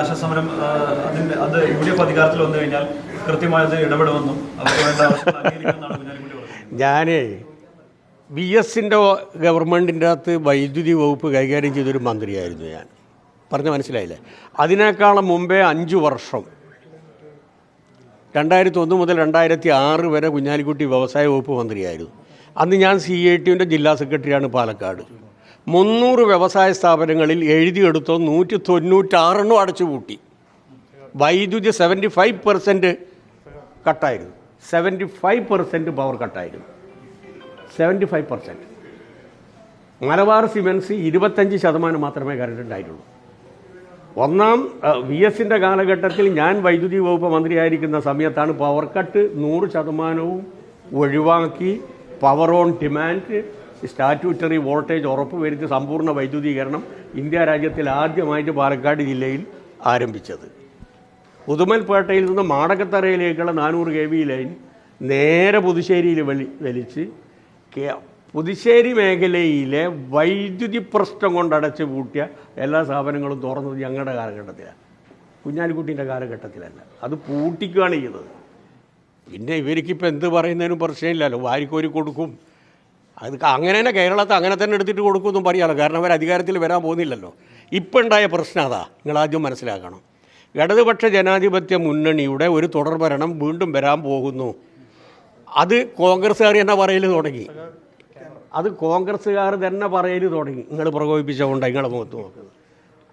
ആശാസമരം സമരം അതിന്റെ അത് യു ഡി എഫ് അധികാരത്തിൽ വന്നു കഴിഞ്ഞാൽ കൃത്യമായത് ഇടപെടുമെന്നും അവർക്ക് വേണ്ട ആവശ്യം ഞാനേ ബി എസിന്റെ ഗവൺമെന്റിന്റെ അകത്ത് വൈദ്യുതി വകുപ്പ് കൈകാര്യം ചെയ്തൊരു മന്ത്രിയായിരുന്നു ഞാൻ. പറഞ്ഞ മനസ്സിലായില്ലേ? അതിനേക്കാളും മുമ്പേ അഞ്ച് വർഷം രണ്ടായിരത്തി ഒന്ന് മുതൽ രണ്ടായിരത്തി ആറ് വരെ കുഞ്ഞാലിക്കുട്ടി വ്യവസായ വകുപ്പ് മന്ത്രിയായിരുന്നു. അന്ന് ഞാൻ സി ഐ ടിയുടെ ജില്ലാ സെക്രട്ടറിയാണ് പാലക്കാട്. മുന്നൂറ് വ്യവസായ സ്ഥാപനങ്ങളിൽ എഴുതിയെടുത്തോ നൂറ്റി തൊണ്ണൂറ്റാറെണ്ണം അടച്ചുപൂട്ടി. വൈദ്യുതി സെവന്റി ഫൈവ് പെർസെന്റ് കട്ടായിരുന്നു. Seventy five percent power കട്ടായിരുന്നു. Seventy five percent. Malabar cements ഇരുപത്തഞ്ച് ശതമാനം മാത്രമേ കറണ്ട് ഉണ്ടായിട്ടുള്ളൂ. ഒന്നാം വി എസിന്റെ കാലഘട്ടത്തിൽ ഞാൻ വൈദ്യുതി വകുപ്പ് മന്ത്രിയായിരിക്കുന്ന സമയത്താണ് പവർ കട്ട് നൂറ് ശതമാനവും ഒഴിവാക്കി power on demand statutory voltage ഉറപ്പുവരുത്തി സമ്പൂർണ വൈദ്യുതീകരണം ഇന്ത്യ രാജ്യത്തിൽ ആദ്യമായിട്ട് പാലക്കാട് ജില്ലയിൽ ആരംഭിച്ചത്. പുതുമൽപേട്ടയിൽ നിന്ന് മാടക്കത്തറയിലേക്കുള്ള നാനൂറ് കെ വി ലൈൻ നേരെ പുതുശ്ശേരിയിൽ വലി വലിച്ച് പുതുശ്ശേരി മേഖലയിലെ വൈദ്യുതി പ്രശ്നം കൊണ്ട് അടച്ചു പൂട്ടിയ എല്ലാ സ്ഥാപനങ്ങളും തുറന്നത് ഞങ്ങളുടെ കാലഘട്ടത്തിലാണ്. കുഞ്ഞാലിക്കുട്ടീന്റെ കാലഘട്ടത്തിലല്ല. അത് പൂട്ടിക്കുകയാണ് ചെയ്തത്. പിന്നെ ഇവർക്കിപ്പോൾ എന്ത് പറയുന്നതിനും പ്രശ്നമില്ലല്ലോ. വാരിക്കോരി കൊടുക്കും. അത് അങ്ങനെ തന്നെ കേരളത്തെ അങ്ങനെ തന്നെ എടുത്തിട്ട് കൊടുക്കുമെന്നും പറയാമല്ലോ കാരണം അവർ അധികാരത്തിൽ വരാൻ പോകുന്നില്ലല്ലോ. ഇപ്പം ഉണ്ടായ പ്രശ്നം അതാ. നിങ്ങൾ ആദ്യം മനസ്സിലാക്കണം. ഇടതുപക്ഷ ജനാധിപത്യ മുന്നണിയുടെ ഒരു തുടർഭരണം വീണ്ടും വരാൻ പോകുന്നു. അത് കോൺഗ്രസ്സുകാർ തന്നെ പറയൽ തുടങ്ങി. അത് കോൺഗ്രസ്സുകാർ തന്നെ പറയൽ തുടങ്ങി. നിങ്ങൾ പ്രകോപിപ്പിച്ചുകൊണ്ട് നിങ്ങളെ മുഖത്ത് നോക്കുന്നത്.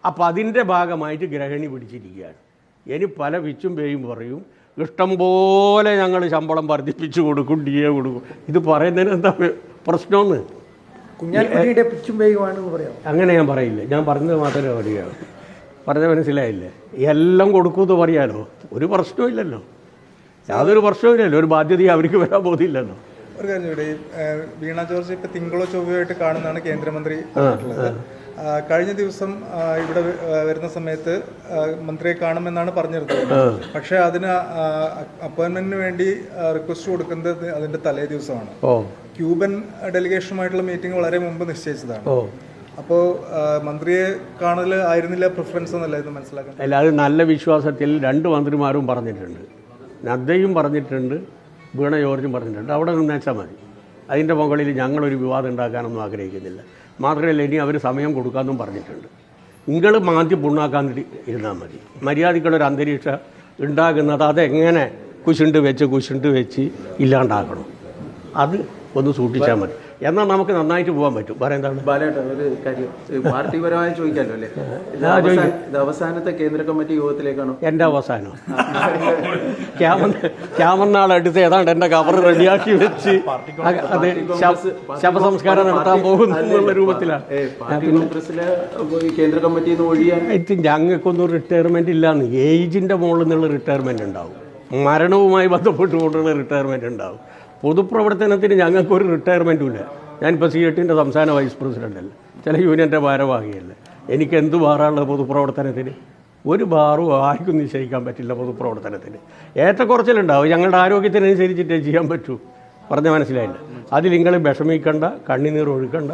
അപ്പോൾ അതിന്റെ ഭാഗമായിട്ട് ഗ്രഹണി പിടിച്ചിരിക്കുകയാണ്. ഇനി പല വിച്ചും പേയും പറയും ഇഷ്ടം പോലെ ഞങ്ങൾ ശമ്പളം വർദ്ധിപ്പിച്ചു കൊടുക്കും ഡി എ കൊടുക്കും. ഇത് പറയുന്നതിന് എന്താ പ്രശ്നമെന്ന് കുഞ്ഞാലിക്കുട്ടിയുടെ പിച്ചും വേഗമാണെന്ന് പറയാം അങ്ങനെ ഞാൻ പറയില്ല. ഞാൻ പറഞ്ഞത് മാത്രമേ പറയുകയാണ് പറഞ്ഞ മനസ്സിലായില്ലേ? എല്ലാം കൊടുക്കുമെന്ന് പറയാലോ? ഒരു പ്രശ്നമില്ലല്ലോ യാതൊരു പ്രശ്നമില്ലല്ലോ ഒരു ബാധ്യത അവർക്ക് വരാൻ പോകുന്നില്ലല്ലോ. ഒരു കാര്യം വീണ ജോർജ് ഇപ്പൊ തിങ്കളോ ചൊവ്വയായിട്ട് കാണുന്നതാണ് കേന്ദ്രമന്ത്രി കഴിഞ്ഞ ദിവസം ഇവിടെ വരുന്ന സമയത്ത് മന്ത്രിയെ കാണുമെന്നാണ് പറഞ്ഞിരുന്നത്. പക്ഷെ അതിന് അപ്പോയിന്റ്മെന്റിന് വേണ്ടി റിക്വസ്റ്റ് കൊടുക്കുന്നത് അതിന്റെ തലേ ദിവസമാണ്. ക്യൂബൻ ഡെലിഗേഷനുമായിട്ടുള്ള മീറ്റിംഗ് വളരെ മുമ്പ് നിശ്ചയിച്ചതാണ്. അപ്പോൾ മന്ത്രിയെ കാണൽ ആയിരുന്നില്ല പ്രിഫറൻസ് എന്നല്ലായിരുന്നു ഇത് മനസ്സിലാക്കാൻ. അല്ല അത് നല്ല വിശ്വാസത്തിൽ രണ്ട് മന്ത്രിമാരും പറഞ്ഞിട്ടുണ്ട്. നദ്ദയും പറഞ്ഞിട്ടുണ്ട് വീണ ജോർജും പറഞ്ഞിട്ടുണ്ട്. അവിടെ നിന്നേച്ചാൽ മതി. അതിന്റെ മുകളിൽ ഞങ്ങളൊരു വിവാദം ഉണ്ടാക്കാനൊന്നും ആഗ്രഹിക്കുന്നില്ല. മാത്രമല്ല ഇനി അവർ സമയം കൊടുക്കാമെന്നും പറഞ്ഞിട്ടുണ്ട്. നിങ്ങൾ മാന്തി പുണ്ണാക്കാൻ ഇരുന്നാൽ മതി. മര്യാദയ്ക്കുള്ളൊരു അന്തരീക്ഷം ഉണ്ടാകുന്നത് അതെങ്ങനെ കുശുണ്ട് വെച്ച് കുശുണ്ട് വെച്ച് ഇല്ലാണ്ടാക്കണം അത് ഒന്ന് സൂക്ഷിച്ചാൽ മതി. എന്നാൽ നമുക്ക് നന്നായിട്ട് പോകാൻ പറ്റും. വേറെ എന്താണ്? ബാലേട്ട ഒരു കാര്യം. പാർട്ടിപരമായി ചോദിക്കാമല്ലോ അല്ലേ? ഇത്. അവസാനത്തെ കേന്ദ്ര കമ്മിറ്റി യോഗത്തിലേക്കാണോ? എന്റെ അവസാനം. ക്യാമന്നാൾ ക്യാമന്നാളടുത്ത് ഏതാണ്ട് എന്റെ കവർ റെഡിയാക്കി വെച്ച് അതെ അത് ശവ- ശവസംസ്കാരം നടത്താൻ പോകുന്നു എന്നുള്ള രൂപത്തിലാണ് പാർട്ടി കോൺഗ്രസിലെ ഈ കേന്ദ്ര കമ്മിറ്റി ഒഴിയാൻ ഞങ്ങൾക്കൊന്നും റിട്ടയർമെന്റ് ഇല്ലാന്ന്. ഏജിന്റെ മുകളിൽ നിന്നുള്ള റിട്ടയർമെന്റ് ഉണ്ടാവും. മരണവുമായി ബന്ധപ്പെട്ടുകൊണ്ടുള്ള റിട്ടയർമെന്റ് ഉണ്ടാവും. പൊതുപ്രവർത്തനത്തിന് ഞങ്ങൾക്കൊരു റിട്ടയർമെന്റും ഇല്ല. ഞാനിപ്പോൾ സി എട്ടിന്റെ സംസ്ഥാന വൈസ് പ്രസിഡന്റ് അല്ല? ചില യൂണിയന്റെ ഭാരവാഹിയല്ല? എനിക്ക് എന്ത് ബാറാണുള്ളത് പൊതുപ്രവർത്തനത്തിന്? ഒരു ബാറും ആർക്കും നിശ്ചയിക്കാൻ പറ്റില്ല പൊതുപ്രവർത്തനത്തിന്. ഏറ്റക്കുറച്ചിലുണ്ടാവും. ഞങ്ങളുടെ ആരോഗ്യത്തിനനുസരിച്ചിട്ടേ ചെയ്യാൻ പറ്റൂ. പറഞ്ഞ മനസ്സിലായില്ല? അതിൽ നിങ്ങൾ വിഷമിക്കണ്ട കണ്ണിനീർ ഒഴുക്കണ്ട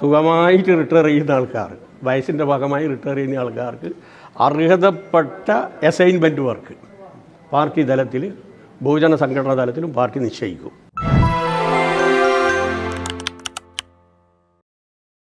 സുഖമായിട്ട് റിട്ടയർ ചെയ്യുന്ന ആൾക്കാർ വയസ്സിന്റെ ഭാഗമായി റിട്ടയർ ചെയ്യുന്ന ആൾക്കാർക്ക് അർഹതപ്പെട്ട അസൈൻമെന്റ് വർക്ക് പാർട്ടി തലത്തിൽ ബഹുജന സംഘടനാ തലത്തിലും പാർട്ടി നിശ്ചയിക്കും.